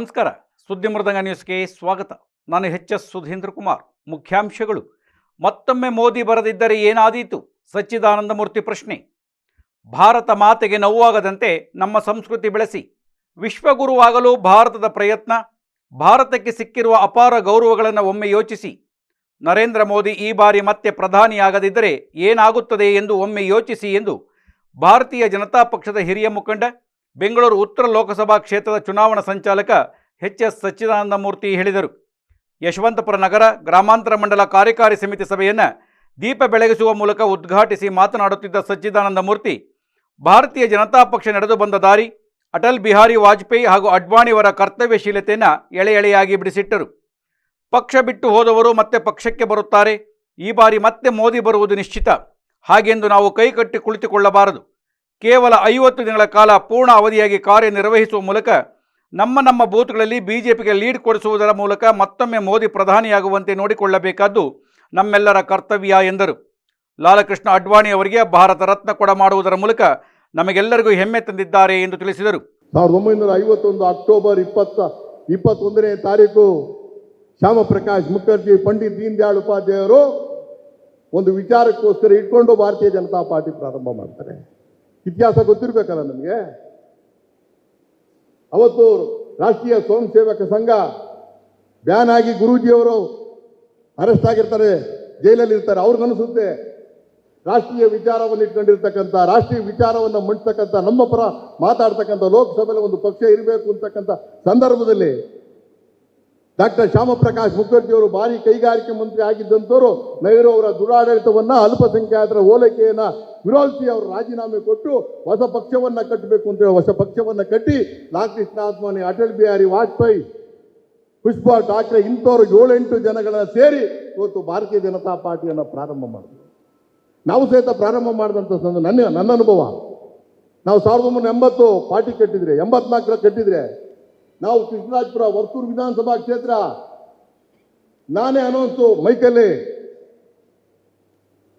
ನಮಸ್ಕಾರ. ಸುದ್ದಿ ಮೃದಂಗ ನ್ಯೂಸ್ಗೆ ಸ್ವಾಗತ. ನಾನು ಎಚ್ ಎಸ್ ಸುಧೀಂದ್ರ ಕುಮಾರ್. ಮುಖ್ಯಾಂಶಗಳು. ಮತ್ತೊಮ್ಮೆ ಮೋದಿ ಬರದಿದ್ದರೆ ಏನಾದೀತು? ಸಚ್ಚಿದಾನಂದ ಮೂರ್ತಿ ಪ್ರಶ್ನೆ. ಭಾರತ ಮಾತೆಗೆ ನೋವಾಗದಂತೆ ನಮ್ಮ ಸಂಸ್ಕೃತಿ ಬೆಳೆಸಿ. ವಿಶ್ವಗುರುವಾಗಲು ಭಾರತದ ಪ್ರಯತ್ನ. ಭಾರತಕ್ಕೆ ಸಿಕ್ಕಿರುವ ಅಪಾರ ಗೌರವಗಳನ್ನು ಒಮ್ಮೆ ಯೋಚಿಸಿ. ನರೇಂದ್ರ ಮೋದಿ ಈ ಬಾರಿ ಮತ್ತೆ ಪ್ರಧಾನಿಯಾಗದಿದ್ದರೆ ಏನಾಗುತ್ತದೆ ಎಂದು ಒಮ್ಮೆ ಯೋಚಿಸಿ ಎಂದು ಭಾರತೀಯ ಜನತಾ ಪಕ್ಷದ ಹಿರಿಯ ಮುಖಂಡ ಬೆಂಗಳೂರು ಉತ್ತರ ಲೋಕಸಭಾ ಕ್ಷೇತ್ರದ ಚುನಾವಣಾ ಸಂಚಾಲಕ ಎಚ್ ಎಸ್ ಸಚ್ಚಿದಾನಂದ ಮೂರ್ತಿ ಹೇಳಿದರು. ಯಶವಂತಪುರ ನಗರ ಗ್ರಾಮಾಂತರ ಮಂಡಲ ಕಾರ್ಯಕಾರಿ ಸಮಿತಿ ಸಭೆಯನ್ನು ದೀಪ ಬೆಳಗಿಸುವ ಮೂಲಕ ಉದ್ಘಾಟಿಸಿ ಮಾತನಾಡುತ್ತಿದ್ದ ಸಚ್ಚಿದಾನಂದ ಮೂರ್ತಿ ಭಾರತೀಯ ಜನತಾ ಪಕ್ಷ ನಡೆದು ಬಂದ ದಾರಿ ಅಟಲ್ ಬಿಹಾರಿ ವಾಜಪೇಯಿ ಹಾಗೂ ಅಡ್ವಾಣಿಯವರ ಕರ್ತವ್ಯಶೀಲತೆಯನ್ನು ಎಳೆ ಎಳೆಯಾಗಿ ಬಿಡಿಸಿಟ್ಟರು. ಪಕ್ಷ ಬಿಟ್ಟು ಹೋದವರು ಮತ್ತೆ ಪಕ್ಷಕ್ಕೆ ಬರುತ್ತಾರೆ, ಈ ಬಾರಿ ಮತ್ತೆ ಮೋದಿ ಬರುವುದು ನಿಶ್ಚಿತ. ಹಾಗೆಂದು ನಾವು ಕೈಕಟ್ಟಿ ಕುಳಿತುಕೊಳ್ಳಬಾರದು. ಕೇವಲ ಐವತ್ತು ದಿನಗಳ ಕಾಲ ಪೂರ್ಣ ಅವಧಿಯಾಗಿ ಕಾರ್ಯನಿರ್ವಹಿಸುವ ಮೂಲಕ ನಮ್ಮ ನಮ್ಮ ಬೂತ್ಗಳಲ್ಲಿ ಬಿಜೆಪಿಗೆ ಲೀಡ್ ಕೊಡಿಸುವುದರ ಮೂಲಕ ಮತ್ತೊಮ್ಮೆ ಮೋದಿ ಪ್ರಧಾನಿಯಾಗುವಂತೆ ನೋಡಿಕೊಳ್ಳಬೇಕಾದ್ದು ನಮ್ಮೆಲ್ಲರ ಕರ್ತವ್ಯ ಎಂದರು. ಲಾಲಕೃಷ್ಣ ಅಡ್ವಾಣಿ ಅವರಿಗೆ ಭಾರತ ರತ್ನ ಕೊಡ ಮಾಡುವುದರ ಮೂಲಕ ನಮಗೆಲ್ಲರಿಗೂ ಹೆಮ್ಮೆ ತಂದಿದ್ದಾರೆ ಎಂದು ತಿಳಿಸಿದರು. ಸಾವಿರದ ಒಂಬೈನೂರ ಐವತ್ತೊಂದು ಅಕ್ಟೋಬರ್ ಇಪ್ಪತ್ತ, ಇಪ್ಪತ್ತೊಂದನೇ ತಾರೀಕು ಶ್ಯಾಮಪ್ರಕಾಶ್ ಮುಖರ್ಜಿ, ಪಂಡಿತ್ ದೀನ್ ದಯಾಳ್ ಉಪಾಧ್ಯಾಯರು ಒಂದು ವಿಚಾರಕ್ಕೋಸ್ಕರ ಇಟ್ಕೊಂಡು ಭಾರತೀಯ ಜನತಾ ಪಾರ್ಟಿ ಪ್ರಾರಂಭ ಮಾಡ್ತಾರೆ. ಇತಿಹಾಸ ಗೊತ್ತಿರಬೇಕಲ್ಲ ನಮಗೆ? ಅವತ್ತು ರಾಷ್ಟ್ರೀಯ ಸ್ವಯಂ ಸೇವಕ ಸಂಘ ಬ್ಯಾನ್ ಆಗಿ ಗುರೂಜಿಯವರು ಅರೆಸ್ಟ್ ಆಗಿರ್ತಾರೆ, ಜೈಲಲ್ಲಿ ಇರ್ತಾರೆ ಅವ್ರಿಗನಿಸುತ್ತೆ ರಾಷ್ಟ್ರೀಯ ವಿಚಾರವನ್ನು ಇಟ್ಕೊಂಡಿರ್ತಕ್ಕಂಥ, ರಾಷ್ಟ್ರೀಯ ವಿಚಾರವನ್ನು ಮಂಡಿಸ್ತಕ್ಕಂಥ, ನಮ್ಮ ಪರ ಮಾತಾಡ್ತಕ್ಕಂಥ ಲೋಕಸಭೆಯಲ್ಲಿ ಒಂದು ಪಕ್ಷ ಇರಬೇಕು ಅಂತಕ್ಕಂಥ ಸಂದರ್ಭದಲ್ಲಿ ಡಾಕ್ಟರ್ ಶ್ಯಾಮಪ್ರಕಾಶ್ ಮುಖರ್ಜಿ ಅವರು ಭಾರಿ ಕೈಗಾರಿಕೆ ಮಂತ್ರಿ ಆಗಿದ್ದಂಥವರು, ನೆಹರು ಅವರ ದುರಾಡಳಿತವನ್ನ ಅಲ್ಪಸಂಖ್ಯಾತರ ಓಲೈಕೆಯನ್ನ ವಿರೋಧಿಸಿ ಅವರು ರಾಜೀನಾಮೆ ಕೊಟ್ಟು ಹೊಸ ಪಕ್ಷವನ್ನು ಕಟ್ಟಬೇಕು ಅಂತೇಳಿ ಹೊಸ ಪಕ್ಷವನ್ನು ಕಟ್ಟಿ ಲಾಲ್ಕೃಷ್ಣ ಆತ್ಮಾನಿ, ಅಟಲ್ ಬಿಹಾರಿ ವಾಜಪೇಯಿ, ಪುಷ್ಪಾ ಠಾಕ್ರೆ ಇಂಥವ್ರು ಏಳೆಂಟು ಜನಗಳನ್ನ ಸೇರಿ ಇವತ್ತು ಭಾರತೀಯ ಜನತಾ ಪಾರ್ಟಿಯನ್ನು ಪ್ರಾರಂಭ ಮಾಡಿದ್ರು. ನಾವು ಸಹಿತ ಪ್ರಾರಂಭ ಮಾಡಿದಂಥ ಸಂದರ್ಭ ನನ್ನ ನನ್ನ ಅನುಭವ. ನಾವು ಸಾವಿರದ ಒಂಬೈನೂರ ಎಂಬತ್ತು ಪಾರ್ಟಿ ಕಟ್ಟಿದ್ರೆ, ಎಂಬತ್ನಾಲ್ಕರ ಕಟ್ಟಿದ್ರೆ, ನಾವು ಕೃಷ್ಣರಾಜಪುರ ವರ್ತೂರು ವಿಧಾನಸಭಾ ಕ್ಷೇತ್ರ, ನಾನೇ ಅನೌನ್ಸು ಮೈಕಲ್ಲಿ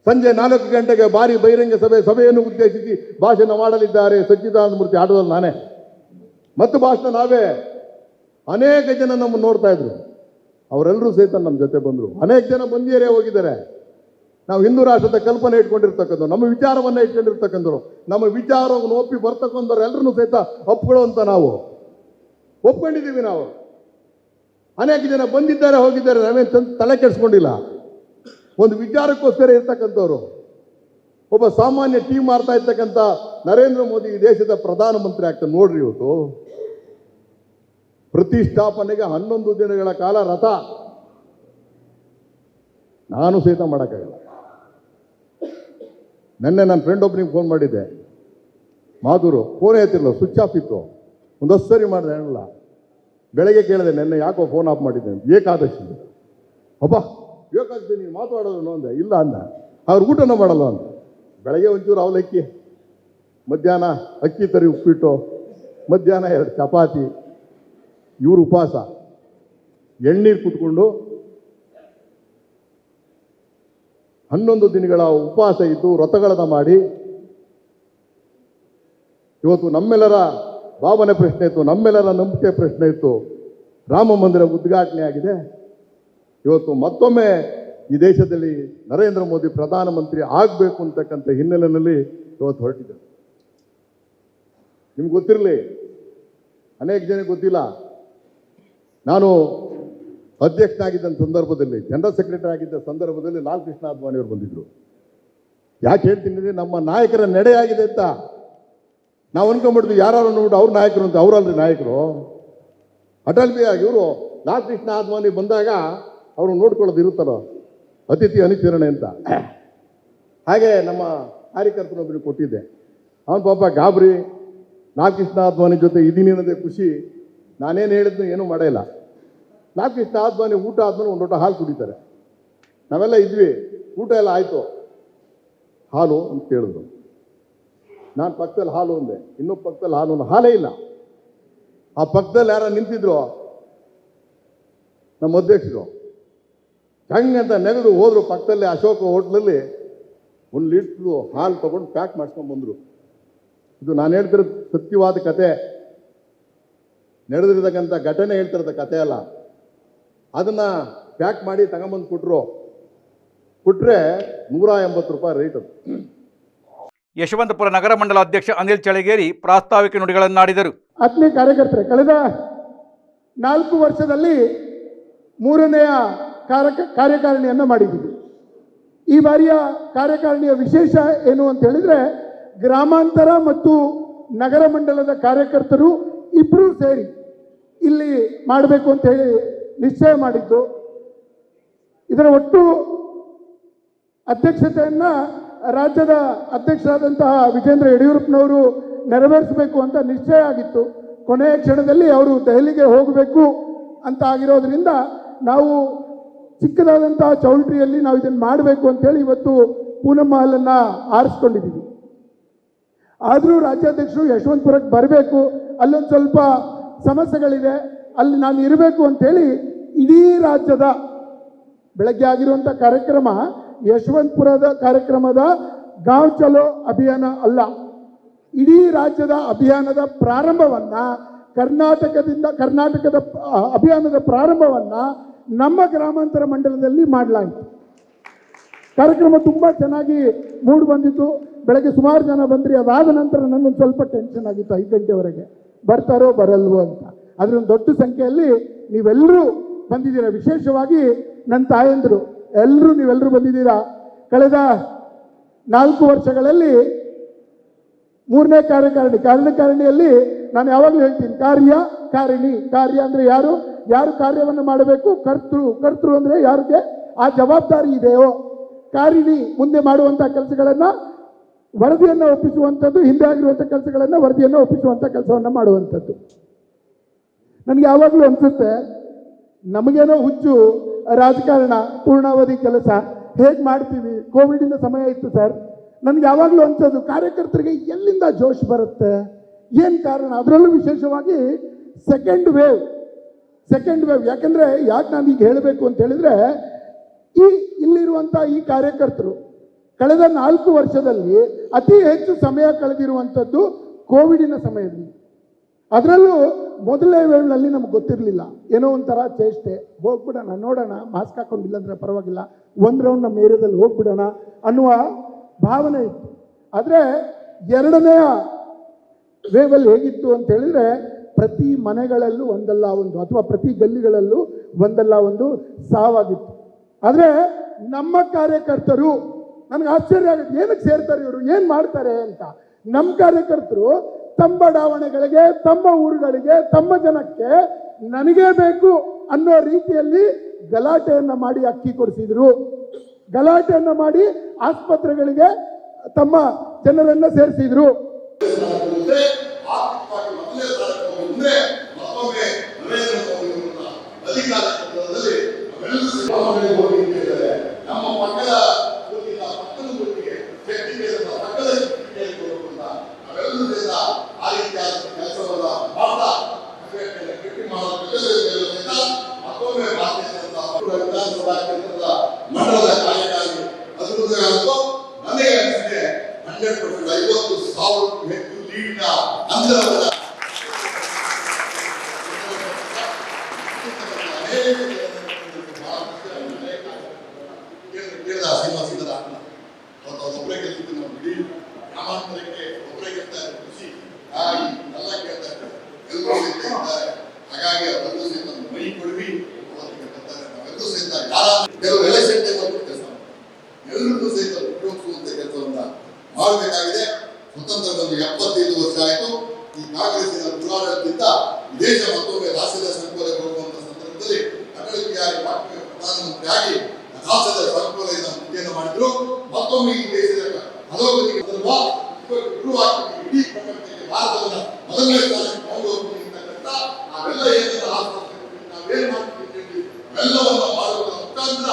ಸಂಜೆ ನಾಲ್ಕು ಗಂಟೆಗೆ ಭಾರಿ ಬಹಿರಂಗ ಸಭೆ, ಸಭೆಯನ್ನು ಉದ್ದೇಶಿಸಿ ಭಾಷಣ ಮಾಡಲಿದ್ದಾರೆ ಸಚ್ಚಿದಾನಂದ ಮೂರ್ತಿ ಆಟೋದಲ್ಲಿ ನಾನೇ. ಮತ್ತು ಭಾಷಣ ನಾವೇ. ಅನೇಕ ಜನ ನಮ್ಮನ್ನು ನೋಡ್ತಾ ಇದ್ರು. ಅವರೆಲ್ಲರೂ ಸಹಿತ ನಮ್ಮ ಜೊತೆ ಬಂದರು. ಅನೇಕ ಜನ ಬಂದಿಯರೇ ಹೋಗಿದ್ದಾರೆ. ನಾವು ಹಿಂದೂ ರಾಷ್ಟ್ರದ ಕಲ್ಪನೆ ಇಟ್ಕೊಂಡಿರ್ತಕ್ಕಂಥ ನಮ್ಮ ವಿಚಾರವನ್ನ ಇಟ್ಕೊಂಡಿರ್ತಕ್ಕಂಥವ್ರು, ನಮ್ಮ ವಿಚಾರವನ್ನು ಒಪ್ಪಿ ಬರ್ತಕ್ಕಂಥವ್ರು ಎಲ್ಲರೂ ಸಹಿತ ಒಪ್ಕೊಳ್ಳುವಂತ ನಾವು. ಒಪ್ಕೊಂಡಿದ್ದೀವಿ ನಾವು. ಅನೇಕ ಜನ ಬಂದಿದ್ದಾರೆ, ಹೋಗಿದ್ದಾರೆ, ನಾವೇನು ತಲೆ ಕೆಡಿಸ್ಕೊಂಡಿಲ್ಲ. ಒಂದು ವಿಚಾರಕ್ಕೋಸ್ಕರ ಇರ್ತಕ್ಕಂಥವ್ರು. ಒಬ್ಬ ಸಾಮಾನ್ಯ ಟೀಮ್ ಮಾಡ್ತಾ ಇರ್ತಕ್ಕಂಥ ನರೇಂದ್ರ ಮೋದಿ ದೇಶದ ಪ್ರಧಾನಮಂತ್ರಿ ಆಗ್ತದೆ ನೋಡ್ರಿ ಇವತ್ತು. ಪ್ರತಿಷ್ಠಾಪನೆಗೆ ಹನ್ನೊಂದು ದಿನಗಳ ಕಾಲ ರಥ. ನಾನು ಸಹಿತ ಮಾಡೋಕ್ಕಾಗಲ್ಲ. ನಿನ್ನೆ ನನ್ನ ಫ್ರೆಂಡ್ ಒಬ್ಬನಿಗೆ ಫೋನ್ ಮಾಡಿದ್ದೆ. ಮಾಧುರು ಫೋನ್ ಎತ್ತಿರಲ್ಲ ಸ್ವಿಚ್ ಆಫ್ ಇತ್ತು. ಒಂದು ಸರಿ ಮಾಡಿದೆ, ಹೇಳಲ್ಲ. ಬೆಳಗ್ಗೆ ಕೇಳಿದೆ, ನಿನ್ನೆ ಯಾಕೋ ಫೋನ್ ಆಫ್ ಮಾಡಿದ್ದೆ ಏಕಾದಶಿ. ಅಬ್ಬಾ! ಏಕಾದಶಿ ನೀನು ಮಾತಾಡೋದು ಅಂದೆ. ಇಲ್ಲ ಅಂದ. ಅವ್ರು ಊಟನ ಮಾಡಲ್ಲ ಅಂತ ಬೆಳಗ್ಗೆ ಒಂಚೂರು ಅವಲಕ್ಕಿ ಮಧ್ಯಾಹ್ನ ಅಕ್ಕಿ ತರಿ ಉಪ್ಪಿಟ್ಟು, ಮಧ್ಯಾಹ್ನ ಎರಡು ಚಪಾತಿ, ಇವರು ಉಪವಾಸ. ಎಣ್ಣೀರು ಕುತ್ಕೊಂಡು ಹನ್ನೊಂದು ದಿನಗಳ ಉಪವಾಸ ಇದ್ದು ವ್ರತಗಳನ್ನು ಮಾಡಿ, ಇವತ್ತು ನಮ್ಮೆಲ್ಲರ ಭಾವನೆ ಪ್ರಶ್ನೆ ಇತ್ತು, ನಮ್ಮೆಲ್ಲರ ನಂಬಿಕೆ ಪ್ರಶ್ನೆ ಇತ್ತು. ರಾಮ ಮಂದಿರ ಉದ್ಘಾಟನೆ ಆಗಿದೆ. ಇವತ್ತು ಮತ್ತೊಮ್ಮೆ ಈ ದೇಶದಲ್ಲಿ ನರೇಂದ್ರ ಮೋದಿ ಪ್ರಧಾನಮಂತ್ರಿ ಆಗಬೇಕು ಅಂತಕ್ಕಂಥ ಹಿನ್ನೆಲೆಯಲ್ಲಿ ಇವತ್ತು ಹೊರಟಿದ್ದಾರೆ. ನಿಮ್ಗೆ ಗೊತ್ತಿರಲಿ, ಅನೇಕ ಜನಕ್ಕೆ ಗೊತ್ತಿಲ್ಲ. ನಾನು ಅಧ್ಯಕ್ಷನಾಗಿದ್ದಂಥ ಸಂದರ್ಭದಲ್ಲಿ, ಜನರಲ್ ಸೆಕ್ರೆಟರಿ ಆಗಿದ್ದ ಸಂದರ್ಭದಲ್ಲಿ ಲಾಲ್ ಕೃಷ್ಣ ಅದ್ವಾನಿಯವರು ಬಂದಿದ್ರು. ಯಾಕೆ ಹೇಳ್ತೀನಿ, ನಮ್ಮ ನಾಯಕರ ನಡೆಯಾಗಿದೆ ಅಂತ. ನಾವು ಅನ್ಕೊಂಡ್ಬಿಡ್ತೀವಿ ಯಾರು ನೋಡಿ ಅವ್ರ ನಾಯಕರು ಅಂತ ಅವರಲ್ಲಿ ನಾಯಕರು. ಅಟಲ್ ಬಿಹಾರಿ ಇವರು ಲಾಲ್ ಕೃಷ್ಣ ಅದ್ವಾನಿ ಬಂದಾಗ ಅವರು ನೋಡ್ಕೊಳ್ಳೋದು ಇರುತ್ತಲ್ಲ? ಅತಿಥಿ ಅನುಚರಣೆ ಅಂತ. ಹಾಗೆ ನಮ್ಮ ಕಾರ್ಯಕರ್ತನೊಬ್ಬರಿಗೆ ಕೊಟ್ಟಿದ್ದೆ. ಅವನು ಪಾಪ ಗಾಬರಿ ಲಾಲ್ ಕೃಷ್ಣ ಜೊತೆ ಜೊತೆ ಅನ್ನೋದೇ ಖುಷಿ. ನಾನೇನು ಹೇಳಿದ್ನು ಏನೂ ಇಲ್ಲ. ಲಾಲ್ ಅಧ್ವಾನಿ ಊಟ ಆದ್ಮೇಲೆ ಒಂದು ಲೋಟ ಹಾಲು ಕುಡಿತಾರೆ. ನಾವೆಲ್ಲ ಇದ್ವಿ. ಊಟ ಎಲ್ಲ ಆಯಿತು. ಹಾಲು ಅಂತ ಕೇಳಿದ್ರು. ನಾನು ಪಕ್ಕದಲ್ಲಿ ಹಾಲು ಅಂದೆ. ಇನ್ನೊಬ್ಬ ಪಕ್ಕದಲ್ಲಿ ಹಾಲು ಒಂದು ಹಾಲೇ ಇಲ್ಲ. ಆ ಪಕ್ಕದಲ್ಲಿ ಯಾರ ನಿಂತಿದ್ರು. ನಮ್ಮ ಅಧ್ಯಕ್ಷರು. ಹಂಗಂತ ನೆನೆದು ಹೋದರು ಪಕ್ಕದಲ್ಲಿ ಅಶೋಕ ಹೋಟ್ಲಲ್ಲಿ ಒಂದು ಲೀಟ್ರು ಹಾಲು ತೊಗೊಂಡು ಪ್ಯಾಕ್ ಮಾಡ್ಸ್ಕೊಂಡ್ ಬಂದ್ರು. ಇದು ನಾನು ಹೇಳ್ತಿರೋ ಸತ್ಯವಾದ ಕತೆ. ನಡೆದಿರ್ತಕ್ಕಂಥ ಘಟನೆ ಹೇಳ್ತಿರೋದ ಕಥೆ ಅಲ್ಲ. ಅದನ್ನ ಪ್ಯಾಕ್ ಮಾಡಿ ತಗೊಂಬಂದು ಕೊಟ್ಟರು ಕೊಟ್ರೆ ನೂರ ಎಂಬತ್ತು ರೂಪಾಯಿ ರೇಟ್ ಅದು. ಯಶವಂತಪುರ ನಗರ ಮಂಡಲ ಅಧ್ಯಕ್ಷ ಅನಿಲ್ ಚಳಗೇರಿ ಪ್ರಾಸ್ತಾವಿಕ ನುಡಿಗಳನ್ನಾಡಿದರು. ಆತ್ಮೀಯ ಕಾರ್ಯಕರ್ತರೆ ಕಳೆದ ನಾಲ್ಕು ವರ್ಷದಲ್ಲಿ ಮೂರನೆಯ ಕಾರ್ಯ ಕಾರ್ಯಕಾರಿಣಿಯನ್ನು ಮಾಡಿದ್ದೀವಿ. ಈ ಬಾರಿಯ ಕಾರ್ಯಕಾರಿಣಿಯ ವಿಶೇಷ ಏನು ಅಂತ ಹೇಳಿದರೆ ಗ್ರಾಮಾಂತರ ಮತ್ತು ನಗರ ಮಂಡಲದ ಕಾರ್ಯಕರ್ತರು ಇಬ್ಬರೂ ಸೇರಿ ಇಲ್ಲಿ ಮಾಡಬೇಕು ಅಂತ ಹೇಳಿ ನಿಶ್ಚಯ ಮಾಡಿದ್ದು. ಇದರ ಒಟ್ಟು ಅಧ್ಯಕ್ಷತೆಯನ್ನು ರಾಜ್ಯದ ಅಧ್ಯಕ್ಷರಾದಂತಹ ವಿಜೇಂದ್ರ ಯಡಿಯೂರಪ್ಪನವರು ನೆರವೇರಿಸಬೇಕು ಅಂತ ನಿಶ್ಚಯ ಆಗಿತ್ತು. ಕೊನೆಯ ಕ್ಷಣದಲ್ಲಿ ಅವರು ದೆಹಲಿಗೆ ಹೋಗಬೇಕು ಅಂತ ಆಗಿರೋದ್ರಿಂದ ನಾವು ಚಿಕ್ಕದಾದಂತಹ ಚೌಲ್ಟ್ರಿಯಲ್ಲಿ ನಾವು ಇದನ್ನು ಮಾಡಬೇಕು ಅಂತೇಳಿ ಇವತ್ತು ಪೂನಮ್ ಮಹಲನ್ನು ಆರಿಸ್ಕೊಂಡಿದ್ದೀವಿ. ಆದರೂ ರಾಜ್ಯಾಧ್ಯಕ್ಷರು ಯಶವಂತಪುರಕ್ಕೆ ಬರಬೇಕು, ಅಲ್ಲೊಂದು ಸ್ವಲ್ಪ ಸಮಸ್ಯೆಗಳಿದೆ, ಅಲ್ಲಿ ನಾನು ಇರಬೇಕು ಅಂತೇಳಿ ಇಡೀ ರಾಜ್ಯದ ಬೆಳಗ್ಗೆ ಆಗಿರುವಂಥ ಕಾರ್ಯಕ್ರಮ ಯಶವಂತಪುರದ ಕಾರ್ಯಕ್ರಮದ ಗಾಂವ್ ಚಲೋ ಅಭಿಯಾನ ಅಲ್ಲ. ಇಡೀ ರಾಜ್ಯದ ಅಭಿಯಾನದ ಪ್ರಾರಂಭವನ್ನ ಕರ್ನಾಟಕದಿಂದ, ಕರ್ನಾಟಕದ ಅಭಿಯಾನದ ಪ್ರಾರಂಭವನ್ನ ನಮ್ಮ ಗ್ರಾಮಾಂತರ ಮಂಡಲದಲ್ಲಿ ಮಾಡಲಾಯಿತು. ಕಾರ್ಯಕ್ರಮ ತುಂಬ ಚೆನ್ನಾಗಿ ಮೂಡ್ ಬಂದಿತ್ತು. ಬೆಳಗ್ಗೆ ಸುಮಾರು ಜನ ಬಂದ್ರಿ, ಅದಾದ ನಂತರ ನನಗೊಂದು ಸ್ವಲ್ಪ ಟೆನ್ಷನ್ ಆಗಿತ್ತು, ಐದು ಗಂಟೆವರೆಗೆ. ಬರ್ತಾರೋ ಬರಲ್ವೋ ಅಂತ. ಅದ್ರ ಒಂದು ದೊಡ್ಡ ಸಂಖ್ಯೆಯಲ್ಲಿ ನೀವೆಲ್ಲರೂ ಬಂದಿದ್ದೀರಾ? ವಿಶೇಷವಾಗಿ ನನ್ನ ತಾಯಂದರು. ಎಲ್ಲರೂ ನೀವೆಲ್ಲರೂ ಬಂದಿದ್ದೀರಾ? ಕಳೆದ ನಾಲ್ಕು ವರ್ಷಗಳಲ್ಲಿ ಮೂರನೇ ಕಾರ್ಯಕಾರಿಣಿ ಕಾರ್ಯಕಾರಿಣಿಯಲ್ಲಿ ನಾನು ಯಾವಾಗಲೂ ಹೇಳ್ತೀನಿ, ಕಾರ್ಯ, ಕಾರಿಣಿ. ಕಾರ್ಯ ಅಂದ್ರೆ ಯಾರು? ಯಾರು ಕಾರ್ಯವನ್ನು ಮಾಡಬೇಕು? ಕರ್ತೃ ಕರ್ತೃ ಅಂದ್ರೆ ಯಾರಿಗೆ? ಆ ಜವಾಬ್ದಾರಿ ಇದೆಯೋ? ಕಾರಿಣಿ ಮುಂದೆ ಮಾಡುವಂಥ ಕೆಲಸಗಳನ್ನು ವರದಿಯನ್ನು ಒಪ್ಪಿಸುವಂಥದ್ದು, ಹಿಂದೆ ಆಗಿರುವಂಥ ಕೆಲಸಗಳನ್ನು ವರದಿಯನ್ನು ಒಪ್ಪಿಸುವಂಥ ಕೆಲಸವನ್ನು ಮಾಡುವಂಥದ್ದು. ನನಗೆ ಯಾವಾಗಲೂ ಅನ್ಸುತ್ತೆ, ನಮಗೇನೋ ಹುಚ್ಚು, ರಾಜಕಾರಣ, ಪೂರ್ಣಾವಧಿ ಕೆಲಸ, ಹೇಗೆ ಮಾಡ್ತೀವಿ? ಕೋವಿಡಿನ ಸಮಯ ಇತ್ತು ಸರ್. ನನಗೆ ಯಾವಾಗಲೂ ಅನ್ಸೋದು, ಕಾರ್ಯಕರ್ತರಿಗೆ ಎಲ್ಲಿಂದ ಜೋಶ್ ಬರುತ್ತೆ? ಏನು ಕಾರಣ? ಅದರಲ್ಲೂ ವಿಶೇಷವಾಗಿ ಸೆಕೆಂಡ್ ವೇವ್ ಸೆಕೆಂಡ್ ವೇವ್ ಯಾಕಂದ್ರೆ ಯಾಕೆ ನಾನು ಈಗ ಹೇಳಬೇಕು ಅಂತ ಹೇಳಿದ್ರೆ, ಈ ಇಲ್ಲಿರುವಂಥ ಈ ಕಾರ್ಯಕರ್ತರು ಕಳೆದ ನಾಲ್ಕು ವರ್ಷದಲ್ಲಿ ಅತಿ ಹೆಚ್ಚು ಸಮಯ ಕಳೆದಿರುವಂಥದ್ದು ಕೋವಿಡಿನ ಸಮಯದಲ್ಲಿ. ಅದರಲ್ಲೂ ಮೊದಲನೇ ವೇವ್ನಲ್ಲಿ ನಮ್ಗೆ ಗೊತ್ತಿರಲಿಲ್ಲ. ಏನೋ ಒಂಥರ ಚೇಷ್ಟೆ. ಹೋಗ್ಬಿಡೋಣ, ನೋಡೋಣ ಮಾಸ್ಕ್ ಹಾಕೊಂಡಿಲ್ಲ ಅಂದರೆ ಪರವಾಗಿಲ್ಲ. ಒಂದು ರೌಂಡ್ ನಮ್ಮ ಏರಿಯಾದಲ್ಲಿ ಹೋಗ್ಬಿಡೋಣ ಅನ್ನುವ ಭಾವನೆ ಇತ್ತು. ಆದರೆ ಎರಡನೆಯ ವೇವಲ್ಲಿ ಹೇಗಿತ್ತು ಅಂತ ಹೇಳಿದ್ರೆ ಪ್ರತಿ ಮನೆಗಳಲ್ಲೂ ಒಂದಲ್ಲ ಒಂದು, ಅಥವಾ ಪ್ರತಿ ಗಲ್ಲಿಗಳಲ್ಲೂ ಒಂದಲ್ಲ ಒಂದು ಸಾವಾಗಿತ್ತು. ಆದರೆ ನಮ್ಮ ಕಾರ್ಯಕರ್ತರು ನನಗೆ ಆಶ್ಚರ್ಯ ಆಗುತ್ತೆ, ಏನಕ್ಕೆ ಸೇರ್ತಾರೆ ಇವರು, ಏನು ಮಾಡ್ತಾರೆ ಅಂತ. ನಮ್ಮ ಕಾರ್ಯಕರ್ತರು ತಮ್ಮ ಬಡಾವಣೆಗಳಿಗೆ ತಮ್ಮ ಊರುಗಳಿಗೆ, ತಮ್ಮ ಜನಕ್ಕೆ ನನಗೇ ಬೇಕು ಅನ್ನೋ ರೀತಿಯಲ್ಲಿ ಗಲಾಟೆಯನ್ನು ಮಾಡಿ ಅಕ್ಕಿ ಕೊಡಿಸಿದ್ರು. ಗಲಾಟೆಯನ್ನು ಮಾಡಿ ಆಸ್ಪತ್ರೆಗಳಿಗೆ ತಮ್ಮ ಜನರನ್ನು ಸೇರಿಸಿದ್ರು ಮುಂದೆ ಆರ್ಥಿಕವಾಗಿ ಮೊದಲನೇ ಸ್ಥಾನಕ್ಕೆ ಮುಂದೆ ಮತ್ತೊಮ್ಮೆ ನರೇಂದ್ರ ಮೋದಿ ಅವರನ್ನ ಅಧಿಕಾರ ಕ್ಷೇತ್ರದಲ್ಲಿ ನಾವೆಲ್ಲರೂ ಹೋಗಿ. ನಮ್ಮ ಪಕ್ಕದ ಊರಿನ ಪಕ್ಕದ ಊರಿಗೆ ಶಕ್ತಿ ಕೇಂದ್ರದ ಪಕ್ಕದ ಶಕ್ತಿ ಕೇಂದ್ರಕ್ಕೆ ಹೋಗುವಂತ ನಾವೆಲ್ಲರೂ ಸೇರಿದ ಆ ರೀತಿಯಾದ ಕೆಲಸವನ್ನ ಮಾಡ್ತಾ ಅಂಬೇಡ್ಕರ್ ಗಟ್ಟಿ ಮಾಡುವ ಜೊತೆಗೆ ಸಹಿತ ಮತ್ತೊಮ್ಮೆ ಭಾರತೀಯ ಜನತಾ ಪಕ್ಷದ ವಿಧಾನಸಭಾ ಕ್ಷೇತ್ರದ ಮಂಡಲದ ಕಾರ್ಯಕಾರಿ ಅದ್ಭುತ ಆಗಿತ್ತು. ನನಗೆ ಅನಿಸಿದೆ ಹಂಡ್ರೆಡ್ ಪರ್ಸೆಂಟ್ ಐವತ್ತು ಸಾವಿರಕ್ಕೂ ಹೆಚ್ಚು ಲೀಡ್ನ ಅಂತರವನ್ನ ಕೇಳಿದ ಶ್ರೀನಿವಾಸಿದ್ದರ ಅಣ್ಣ ಅವತ್ತು ಒಬ್ಬರೇ ಗೆಲ್ತಿದ್ದು ನಾವು ಇಡೀ ಗ್ರಾಮಾಂತರಕ್ಕೆ ಒಬ್ಬರೇ ಗೆಲ್ತಾ ಇದ್ದಾರೆ ಖುಷಿ ಹಾಗಾಗಿ ಎಲ್ಲ ಕೇಳ್ತಾ ಇದ್ದಾರೆ ಎಲ್ಲರೂ ಸಹಿತ ಇದ್ದಾರೆ ಹಾಗಾಗಿ ಅವರೆಲ್ಲರೂ ಸಹಿತ ಒಂದು ಮೈ ಕೊಡುವಿ ಅವರಿಗೆ ಬರ್ತಾರೆ ನಾವೆಲ್ಲರೂ ಸಹಿತ ಯಾರ ಕೆಲವು ಎಲೆಕ್ಷನ್ ಟೈಮಲ್ಲಿ ಕೆಲಸ ಎಲ್ಲರಿಗೂ ಸಹಿತ ಉಪಯೋಗಿಸುವಂತ ಕೆಲಸವನ್ನ ಮಾಡಬೇಕಾಗಿದೆ ಸ್ವತಂತ್ರ ಬಂದು ಎಪ್ಪತ್ತೈದು ವರ್ಷ ಆಯಿತು ಈ ಕಾಂಗ್ರೆಸ್ಸಿನ ದುರಾಡಳಿತದಿಂದ ಈ ದೇಶ ಮತ್ತೊಮ್ಮೆ ರಾಷ್ಟ್ರದ ಸಂಕೋಲೆಗೆ ಹೋಗುವಂತ ಸಂದರ್ಭದಲ್ಲಿ ಅಟಲ್ ಬಿಹಾರಿ ವಾಜಪೇಯಿ ಪ್ರಧಾನಮಂತ್ರಿಯಾಗಿ ರಾಷ್ಟ್ರದ ಸಂಕೋಲೆಯಿಂದ ಮುಕ್ತಿಯನ್ನು ಮಾಡಿದ್ರು ಮತ್ತೊಮ್ಮೆ ಈ ದೇಶದ ಅಧೋಗತಿಗೆ ಬರುವ ಗುರುವಾಗ್ತದೆ ಇಡೀ ಪ್ರಪಂಚಕ್ಕೆ ಭಾರತವನ್ನ ಮೊದಲನೇ ಸ್ಥಾನಕ್ಕೆ ತಗೊಂಡೋಗ್ತಕ್ಕಂಥ ನಾವೆಲ್ಲ ಏನೆಲ್ಲ ಆಸ್ಪತ್ರೆ ನಾವೇನ್ ಮಾಡ್ತಿದ್ದೀವಿ ಅವೆಲ್ಲವನ್ನ ಮಾಡುವುದರ ಮುಖಾಂತರ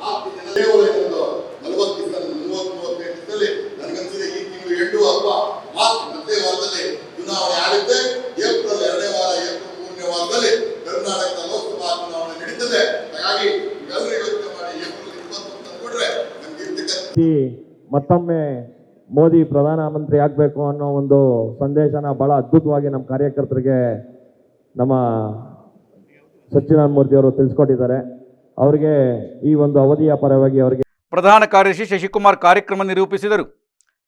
ಆ ಕೇವಲ ಒಂದು ನಲವತ್ತು ದಿವಸ ಮೂವತ್ತು ಮೂವತ್ತೈದು ದಿವಸದಲ್ಲಿ ನನಗನ್ಸಿದೆ ಈ ತಿಂಗಳು ಎಂಟು ಅಥವಾ ಮಾರ್ಚ್ ಮಧ್ಯ ವಾರದಲ್ಲಿ ಚುನಾವಣೆ ಆಗುತ್ತೆ ಏಪ್ರಿಲ್ ಎರಡನೇ ವಾರ ಏಪ್ರಿಲ್ ಮೂರನೇ ವಾರದಲ್ಲಿ ಕರ್ನಾಟಕದ ಲೋಕಸಭಾ ಚುನಾವಣೆ ನಡೀತದೆ ಹಾಗಾಗಿ ಎಲ್ಲರೂ ಯೋಚನೆ ಮಾಡಿ ಏಪ್ರಿಲ್ ಇಪ್ಪತ್ತು ಅಂತ ನೋಡ್ರೆ ನಮ್ಗೆ ಇರ್ತಕ್ಕಂಥ ಈ ಮತ್ತೊಮ್ಮೆ ಮೋದಿ ಪ್ರಧಾನಮಂತ್ರಿ ಆಗಬೇಕು ಅನ್ನೋ ಒಂದು ಸಂದೇಶನ ಬಹಳ ಅದ್ಭುತವಾಗಿ ನಮ್ಮ ಕಾರ್ಯಕರ್ತರಿಗೆ ನಮ್ಮ ಸಚ್ಚಿದಾನಂದ ಅವರು ತಿಳಿಸ್ಕೊಟ್ಟಿದ್ದಾರೆ. ಅವರಿಗೆ ಈ ಒಂದು ಅವಧಿಯ ಪರವಾಗಿ ಅವರಿಗೆ ಪ್ರಧಾನ ಕಾರ್ಯದರ್ಶಿ ಶಶಿಕುಮಾರ್ ಕಾರ್ಯಕ್ರಮ ನಿರೂಪಿಸಿದರು.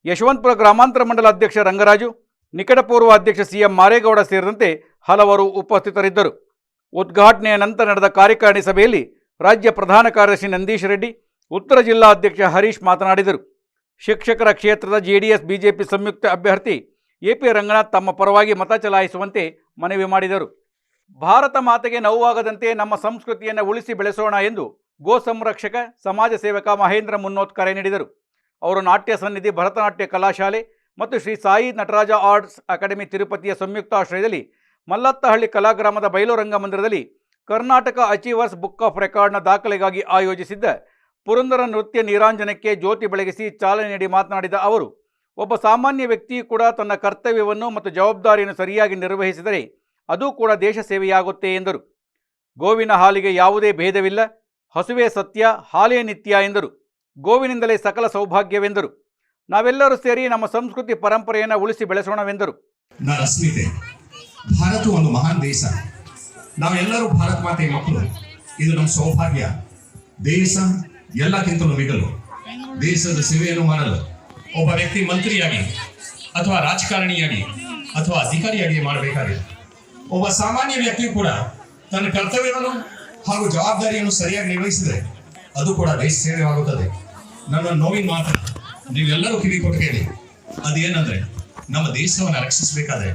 ಯಶವಂತಪುರ ಗ್ರಾಮಾಂತರ ಮಂಡಲ ಅಧ್ಯಕ್ಷ ರಂಗರಾಜು, ನಿಕಟಪೂರ್ವ ಅಧ್ಯಕ್ಷ ಸಿಎಂ ಮಾರೇಗೌಡ ಸೇರಿದಂತೆ ಹಲವರು ಉಪಸ್ಥಿತರಿದ್ದರು. ಉದ್ಘಾಟನೆಯ ನಂತರ ನಡೆದ ಕಾರ್ಯಕಾರಿಣಿ ಸಭೆಯಲ್ಲಿ ರಾಜ್ಯ ಪ್ರಧಾನ ಕಾರ್ಯದರ್ಶಿ ನಂದೀಶ್ ರೆಡ್ಡಿ, ಉತ್ತರ ಜಿಲ್ಲಾ ಅಧ್ಯಕ್ಷ ಹರೀಶ್ ಮಾತನಾಡಿದರು. ಶಿಕ್ಷಕರ ಕ್ಷೇತ್ರದ ಜೆಡಿಎಸ್, ಬಿಜೆಪಿ ಸಂಯುಕ್ತ ಅಭ್ಯರ್ಥಿ ಎಪಿ ರಂಗನಾಥ್ ತಮ್ಮ ಪರವಾಗಿ ಮತ ಚಲಾಯಿಸುವಂತೆ ಮನವಿ ಮಾಡಿದರು. ಭಾರತ ಮಾತೆಗೆ ನೋವಾಗದಂತೆ ನಮ್ಮ ಸಂಸ್ಕೃತಿಯನ್ನು ಉಳಿಸಿ ಬೆಳೆಸೋಣ ಎಂದು ಗೋ ಸಂರಕ್ಷಕ, ಸಮಾಜ ಸೇವಕ ಮಹೇಂದ್ರ ಮುನ್ನೋತ್ ಕರೆ ನೀಡಿದರು. ಅವರು ನಾಟ್ಯ ಸನ್ನಿಧಿ, ಭರತನಾಟ್ಯ ಕಲಾಶಾಲೆ ಮತ್ತು ಶ್ರೀ ಸಾಯಿ ನಟರಾಜ ಆರ್ಟ್ಸ್ ಅಕಾಡೆಮಿ ತಿರುಪತಿಯ ಸಂಯುಕ್ತಾಶ್ರಯದಲ್ಲಿ ಮಲ್ಲತ್ತಹಳ್ಳಿ ಕಲಾಗ್ರಾಮದ ಬಯಲು ರಂಗಮಂದಿರದಲ್ಲಿ ಕರ್ನಾಟಕ ಅಚೀವರ್ಸ್ ಬುಕ್ ಆಫ್ ರೆಕಾರ್ಡ್ನ ದಾಖಲೆಗಾಗಿ ಆಯೋಜಿಸಿದ್ದ ಪುರಂದರ ನೃತ್ಯ ನೀರಾಂಜನಕ್ಕೆ ಜ್ಯೋತಿ ಬೆಳಗಿಸಿ ಚಾಲನೆ ನೀಡಿ ಮಾತನಾಡಿದ ಅವರು, ಒಬ್ಬ ಸಾಮಾನ್ಯ ವ್ಯಕ್ತಿಯು ಕೂಡ ತನ್ನ ಕರ್ತವ್ಯವನ್ನು ಮತ್ತು ಜವಾಬ್ದಾರಿಯನ್ನು ಸರಿಯಾಗಿ ನಿರ್ವಹಿಸಿದರೆ ಅದು ಕೂಡ ದೇಶ ಸೇವೆಯಾಗುತ್ತೆ ಎಂದರು. ಗೋವಿನ ಹಾಲಿಗೆ ಯಾವುದೇ ಭೇದವಿಲ್ಲ, ಹಸುವೆ ಸತ್ಯ, ಹಾಲೇ ನಿತ್ಯ ಎಂದರು. ಗೋವಿನಿಂದಲೇ ಸಕಲ ಸೌಭಾಗ್ಯವೆಂದರು. ನಾವೆಲ್ಲರೂ ಸೇರಿ ನಮ್ಮ ಸಂಸ್ಕೃತಿ ಪರಂಪರೆಯನ್ನು ಉಳಿಸಿ ಬೆಳೆಸೋಣವೆಂದರು. ಅಸ್ಮಿತೆ ಭಾರತ ಒಂದು ಮಹಾನ್ ದೇಶ. ನಾವೆಲ್ಲರೂ ಭಾರತ ಮಾತೆಯ ಮಕ್ಕಳು. ಇದು ನಮ್ಮ ಸೌಭಾಗ್ಯ. ದೇಶ ಎಲ್ಲಕ್ಕಿಂತಲೂ ಮಿಗಲು. ದೇಶದ ಸೇವೆಯನ್ನು ಮಾಡಲು ಒಬ್ಬ ವ್ಯಕ್ತಿ ಮಂತ್ರಿಯಾಗಿ ಅಥವಾ ರಾಜಕಾರಣಿಯಾಗಿ ಅಥವಾ ಅಧಿಕಾರಿಯಾಗಿ ಮಾಡಬೇಕಾಗಿದೆ. ಒಬ್ಬ ಸಾಮಾನ್ಯ ವ್ಯಕ್ತಿ ಕೂಡ ತನ್ನ ಕರ್ತವ್ಯವನ್ನು ಹಾಗೂ ಜವಾಬ್ದಾರಿಯನ್ನು ಸರಿಯಾಗಿ ನಿರ್ವಹಿಸಿದರೆ ಅದು ಕೂಡ ದೇಶ ಸೇವೆಯಾಗುತ್ತದೆ. ನನ್ನ ನೋವಿನ ಮಾತು ನೀವೆಲ್ಲರೂ ಕಿವಿ ಕೊಟ್ಟು ಕೇಳಿ ಅದೇನಂದ್ರೆ, ನಮ್ಮ ದೇಶವನ್ನು ರಕ್ಷಿಸಬೇಕಾದ್ರೆ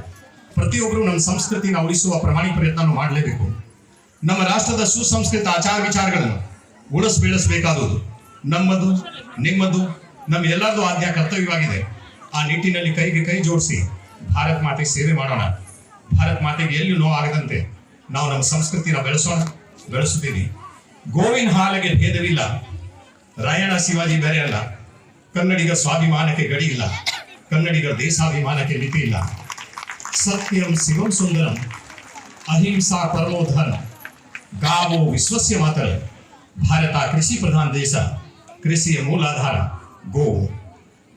ಪ್ರತಿಯೊಬ್ಬರು ನಮ್ಮ ಸಂಸ್ಕೃತಿನ ಉಳಿಸುವ ಪ್ರಮಾಣಿಕ ಪ್ರಯತ್ನ ಮಾಡಲೇಬೇಕು. ನಮ್ಮ ರಾಷ್ಟ್ರದ ಸುಸಂಸ್ಕೃತ ಆಚಾರ ವಿಚಾರಗಳನ್ನು ಉಳಿಸ್ ಬೆಳೆಸಬೇಕಾದುದು ನಮ್ಮದು, ನಿಮ್ಮದು ನಮ್ಮ ಎಲ್ಲರದು ಆದ್ಯ ಕರ್ತವ್ಯವಾಗಿದೆ. ಆ ನಿಟ್ಟಿನಲ್ಲಿ ಕೈಗೆ ಕೈ ಜೋಡಿಸಿ ಭಾರತ್ ಮಾತೆಗೆ ಸೇವೆ ಮಾಡೋಣ. ಭಾರತ್ ಮಾತೆಗೆ ಎಲ್ಲಿ ನೋವಾಗದಂತೆ ನಾವು ನಮ್ಮ ಸಂಸ್ಕೃತಿನ ಬೆಳೆಸೋಣ ಬೆಳೆಸುತ್ತೀವಿ. ಗೋವಿನ ಹಾಲಿಗೆ ಭೇದವಿಲ್ಲ. ರಾಯಣ ಶಿವಾಜಿ ಬೇರೆ ಅಲ್ಲ. ಕನ್ನಡಿಗ ಸ್ವಾಭಿಮಾನಕ್ಕೆ ಗಡಿ ಇಲ್ಲ. ಕನ್ನಡಿಗರ ದೇಶಾಭಿಮಾನಕ್ಕೆ ಮಿತಿ ಇಲ್ಲ. ಸತ್ಯಂ ಶಿವಂ ಸುಂದರಂ ಅಹಿಂಸಾ ಪರಮೋಧನ ಗಾವೋ ವಿಶ್ವಸ್ಯ ಮಾತರ. ಭಾರತ ಕೃಷಿ ಪ್ರಧಾನ ದೇಶ, ಕೃಷಿಯ ಮೂಲಾಧಾರ ಗೋವು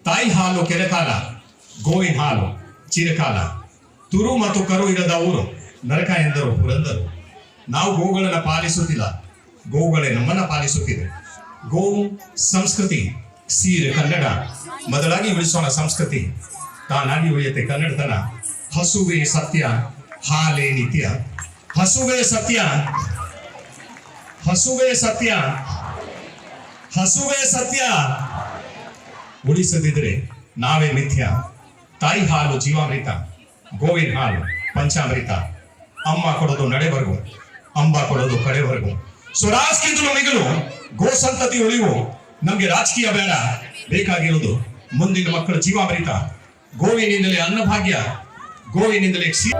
ತಾಯಿ ಹಾಲು ಕೆರೆಕಾಲ ಗೋವಿನ ಹಾಲು, ಚಿರಕಾಲ. ತುರು ಮತ್ತು ಕರು ಇರದ ಊರು, ನರಕ ಎಂದರು, ಪುರಂದರು. ನಾವು ಗೋವುಗಳನ್ನು ಪಾಲಿಸುತ್ತಿಲ್ಲ ಗೋವುಗಳೇ ನಮ್ಮನ್ನ ಪಾಲಿಸುತ್ತಿದೆ. ಗೋ ಸಂಸ್ಕೃತಿ, ಸೀರೆ ಕನ್ನಡ, ಮೊದಲಾಗಿ ಉಳಿಸೋಣ ಸಂಸ್ಕೃತಿ. ತಾನಾಗಿ ಉಳಿಯುತ್ತೆ ಕನ್ನಡತನ. ಹಸುವೆ ಸತ್ಯ, ಹಾಲೇ ನಿತ್ಯ. ಹಸುವೆ ಸತ್ಯ ಹಸುವೆ ಸತ್ಯ. ಹಸುವೆ ಸತ್ಯ. ಉಳಿಸದಿದ್ರೆ ನಾವೇ ಮಿಥ್ಯ. ತಾಯಿ ಹಾಲು ಜೀವಾಮೃತ, ಗೋವಿನ ಹಾಲು ಪಂಚಾಮೃತ. ಅಮ್ಮ ಕೊಡೋದು ನಡೆವರೆಗೂ, ಅಂಬ ಕೊಡೋದು ಕಡೆವರೆಗೂ ಸ್ವರಾಜ್ಗಿಂತಲೂ ಮಿಗಿಲು ಗೋ ಸಂತತಿ ಉಳಿವು. ನಮ್ಗೆ ರಾಜಕೀಯ ಬೇಡ. ಬೇಕಾಗಿರೋದು ಮುಂದಿನ ಮಕ್ಕಳ ಜೀವಾಮೃತ. ಗೋವಿನಿಂದಲೇ ಅನ್ನಭಾಗ್ಯ. ಗೋವಿನಿಂದಲೇ ಕ್ಷೀ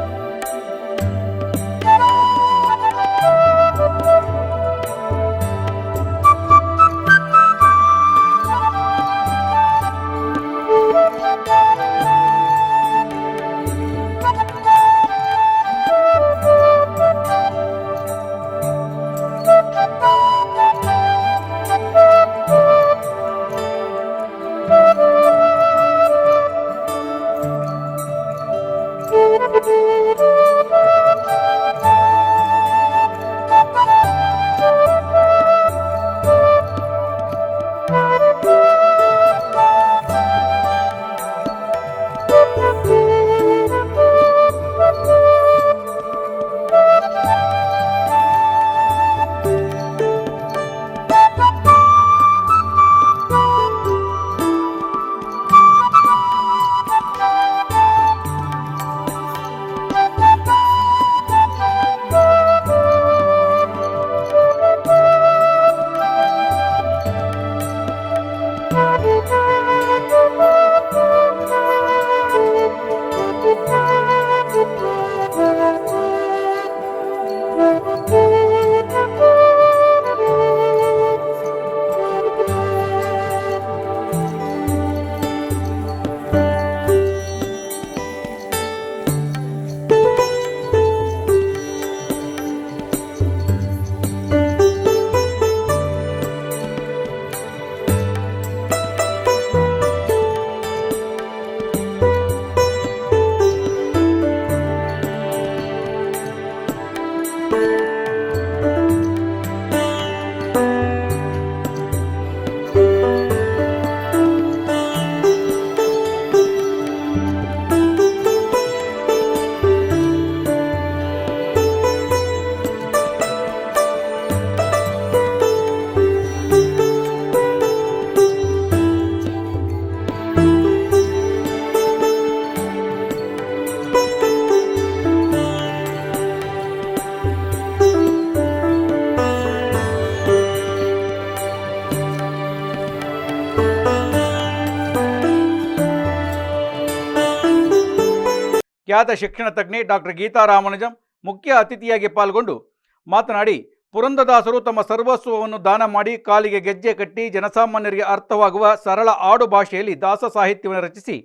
ಖ್ಯಾತ ಶಿಕ್ಷಣ ತಜ್ಞೆ ಡಾಕ್ಟರ್ ಗೀತಾ ರಾಮಾನುಜಂ ಮುಖ್ಯ ಅತಿಥಿಯಾಗಿ ಪಾಲ್ಗೊಂಡು ಮಾತನಾಡಿ ಪುರಂದದಾಸರು ತಮ್ಮ ಸರ್ವಸ್ವವನ್ನು ದಾನ ಮಾಡಿ ಕಾಲಿಗೆ ಗೆಜ್ಜೆ ಕಟ್ಟಿ ಜನಸಾಮಾನ್ಯರಿಗೆ ಅರ್ಥವಾಗುವ ಸರಳ ಆಡು ಭಾಷೆಯಲ್ಲಿ ದಾಸ ಸಾಹಿತ್ಯವನ್ನು ರಚಿಸಿ,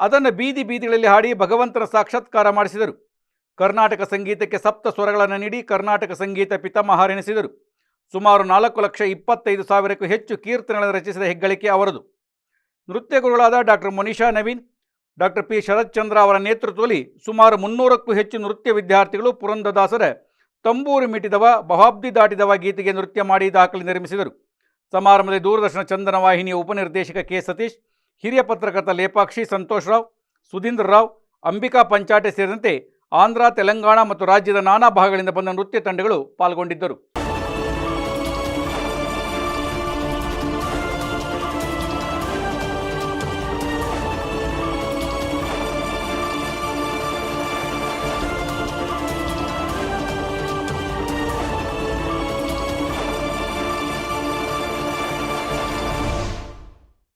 ಅದನ್ನು ಬೀದಿ ಬೀದಿಗಳಲ್ಲಿ ಹಾಡಿ ಭಗವಂತನ ಸಾಕ್ಷಾತ್ಕಾರ ಮಾಡಿಸಿದರು. ಕರ್ನಾಟಕ ಸಂಗೀತಕ್ಕೆ ಸಪ್ತ ಸ್ವರಗಳನ್ನು ನೀಡಿ ಕರ್ನಾಟಕ ಸಂಗೀತ ಪಿತಾಮಹಾರೆನಿಸಿದರು ಸುಮಾರು ನಾಲ್ಕು ಲಕ್ಷ ಇಪ್ಪತ್ತೈದು ಸಾವಿರಕ್ಕೂ ಹೆಚ್ಚು ಕೀರ್ತನೆಗಳನ್ನು ರಚಿಸಿದ ಹೆಗ್ಗಳಿಕೆ ಅವರದು. ನೃತ್ಯ ಗುರುಗಳಾದ doctor Manisha Naveen doctor P Sharathchandra ಅವರ ನೇತೃತ್ವದಲ್ಲಿ ಸುಮಾರು ಮುನ್ನೂರಕ್ಕೂ ಹೆಚ್ಚು ನೃತ್ಯ ವಿದ್ಯಾರ್ಥಿಗಳು ಪುರಂದದಾಸರ ತಂಬೂರು ಮಿಟಿದವ ಬಹಾಬ್ದಿ ದಾಟಿದವ ಗೀತೆಗೆ ನೃತ್ಯ ಮಾಡಿ ದಾಖಲೆ ನಿರ್ಮಿಸಿದರು. ಸಮಾರಂಭದಲ್ಲಿ ದೂರದರ್ಶನ ಚಂದನ ವಾಹಿನಿಯ ಉಪನಿರ್ದೇಶಕ ಕೆ ಸತೀಶ್, ಹಿರಿಯ ಪತ್ರಕರ್ತ ಲೇಪಾಕ್ಷಿ ಸಂತೋಷ್ ರಾವ್ ಸುಧೀಂದ್ರ ರಾವ್, ಅಂಬಿಕಾ ಪಂಚಾಟೆ ಸೇರಿದಂತೆ ಆಂಧ್ರ, ತೆಲಂಗಾಣ ಮತ್ತು ರಾಜ್ಯದ ನಾನಾ ಭಾಗಗಳಿಂದ ಬಂದ ನೃತ್ಯ ತಂಡಗಳು ಪಾಲ್ಗೊಂಡಿದ್ದರು.